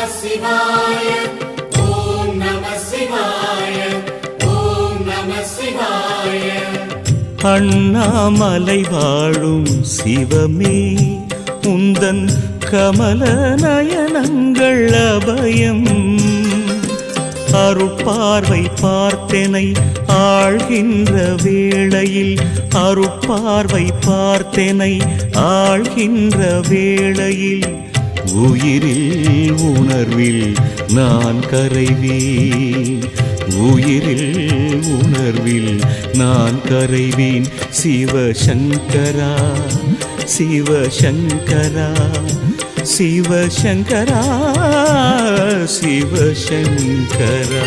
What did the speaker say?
சிவாய ஓம் நம சிவாய ஓம் நம சிவாய அண்ணாமலை வாழும் சிவமே உந்தன் கமல நயனங்கள் அபயம். அருப்பார்வை பார்த்தனை ஆழ்கின்ற வேளையில். அருப்பார்வை பார்த்தனை ஆழ்கின்ற வேளையில். உயிரில் உணர்வில் நான் கரைவேன். உயிரில் உணர்வில் நான் கரைவேன். சிவசங்கரா சிவசங்கரா சிவசங்கரா. शिव शङ्करा